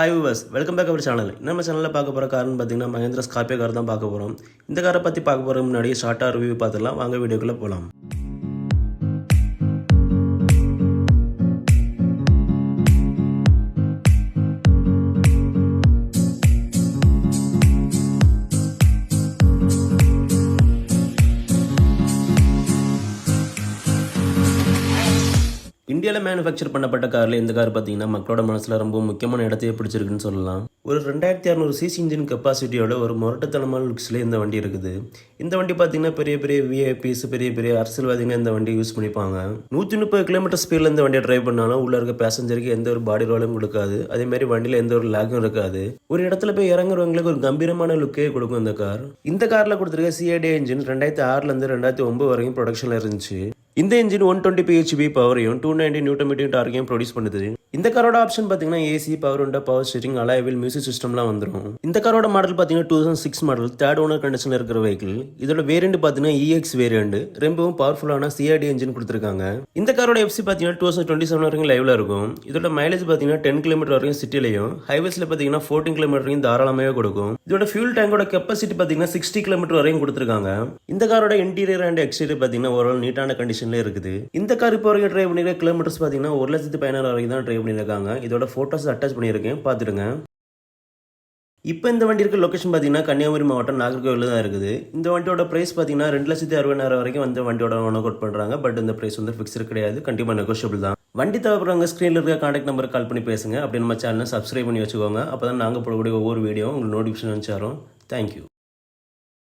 Hi viewers welcome back our channel நம்ம சேனலில் பார்க்க போகிற கார்னு பார்த்தீங்கன்னா மகேந்திர ஸ்கார்பியோ கார் தான் பார்க்க போகிறோம் இந்த காரை பற்றி பார்க்க போகிற முன்னாடி ஷார்ட்டாக ரிவ்யூ பார்த்துலாம் வாங்க வீடியோக்குள்ளே போகலாம் இந்தியாவில் மேனுஃபேக்சர் பண்ணப்பட்ட காரில் இந்த கார் பார்த்தீங்கன்னா மக்களோட மனசில் ரொம்ப முக்கியமான இடத்தையே பிடிச்சிருக்குன்னு சொல்லலாம். ஒரு ரெண்டாயிரத்தி அறநூறு சிசி இன்ஜின் கெப்பாசிட்டியோட ஒரு முரட்டுத்தனமான லுக்ஸில் இந்த வண்டி இருக்குது. இந்த வண்டி பார்த்தீங்கன்னா பெரிய பெரிய விஐபிஸ் பெரிய பெரிய அரசியல்வாதிங்க இந்த வண்டி யூஸ் பண்ணிப்பாங்க. நூற்றி முப்பது கிலோமீட்டர் ஸ்பீடில் இந்த வண்டியை டிரைவ் பண்ணாலும் உள்ள இருக்க பேசஞ்சருக்கு எந்த ஒரு பாடி ரோலும் கொடுக்காது. அதே மாதிரி வண்டியில் எந்த ஒரு லேக்கும் இருக்காது. ஒரு இடத்துல போய் இறங்குறவங்களுக்கு ஒரு கம்பீரமான லுக்கே கொடுக்கும் இந்த கார் இந்த காரில் கொடுத்துருக்க சிஐடி இன்ஜின் ரெண்டாயிரத்தி ஆறுலேருந்து ரெண்டாயிரத்தி ஒன்பது வரைக்கும் ப்ரொடக்ஷனில் இருந்துச்சு. இந்த இன்ஜின் ஒன் டுவெண்ட்டி பிஹெச்பி பவரையும் டூ நைன்டி நியூட்டன் மீட்டிங் டார்கையும் ப்ரொடியூஸ் பண்ணுது. இந்த காரோட ஆப்ஷன் பார்த்தீங்கன்னா ஏசி பவர் உண்டா பவர் ஸ்டீரிங் அலாயவில் மியூசிக் சிஸ்டம்லாம் வந்துடும் இந்த காரோட மாடல் பார்த்தீங்கன்னா two thousand six model third owner கண்டிஷனில் இருக்கிற வெஹிக்கிள் இதோட வேரியண்ட் பார்த்தீங்கன்னா இஎக்ஸ் வேரியண்ட் ரொம்பவும் பவர்ஃபுல்லான சிஆர்டி என்ஜின் கொடுத்துருக்காங்க. இந்த காரோட எஃப்சி பார்த்தீங்கன்னா டூ தௌசண்ட் டுவெண்ட்டி செவன் வரைக்கும் லைவ்ல இருக்கும். இதோட மைலேஜ் பார்த்தீங்கன்னா டென் கிலோமீட்டர் வரைக்கும் சிட்டிலையும் ஹைவேஸ்ல பார்த்தீங்கன்னா ஃபோர்டீன் கிலோமீட்டர் வரைக்கும் தாராளமாகவே கொடுக்கும். இதோட ஃபியூல் டேங்கோட கெப்பாசிட்டி பார்த்தீங்கன்னா சிக்ஸ்டி கிலோமீட்டர் வரையும் கொடுத்துருக்காங்க. இந்த காரோட இன்டீரியர் அண்ட் எக்ஸ்டீரியர் பார்த்தீங்கன்னா ஓரளவு நீட்டான கண்டிஷன்ல இருக்குது. இந்த கார் இப்போ வரைக்கும் டிரைவ் பண்ணிக்கிற கிலோமீட்டர்ஸ் பார்த்தீங்கன்னா ஒரு லட்சத்து பதினாறு வரைக்கும் தான் ட்ரைவ் பண்ணியிருக்காங்க. இதோட ஃபோட்டோஸ் அட்டாச் பண்ணியிருக்கேன். பார்த்துடுங்க. இப்போ இந்த வண்டி இருக்க லொக்கேஷன் பார்த்தீங்கன்னா கன்னியாகுமரி மாவட்டம் நாகர்கோவில் தான் இருக்குது. இந்த வண்டியோட ப்ரைஸ் பார்த்தீங்கன்னா ரெண்டு லட்சத்தி அறுபதாயிரம் வரைக்கும் வந்து வண்டியோட ஒன் அவுட் பண்ணுறாங்க பட் இந்த ப்ரைஸ் வந்து ஃபிக்ஸ்டு கிடையாது. கண்டிப்பாக நெகோஷியபிள் தான். வண்டி தேவைப்படுறவங்க ஸ்க்ரீனில் இருக்க காண்டாக்ட் நம்பருக்கு கால் பண்ணி பேசுங்க. அப்படி நம்ம சேனலை சப்ஸ்கிரைப் பண்ணி வச்சுக்கோங்க. அப்போ தான் நாங்கள் போடக்கூடிய ஒவ்வொரு வீடியோ உங்களுக்கு நோட்டிஃபிகேஷன் வச்சாரோம் தேங்க்யூ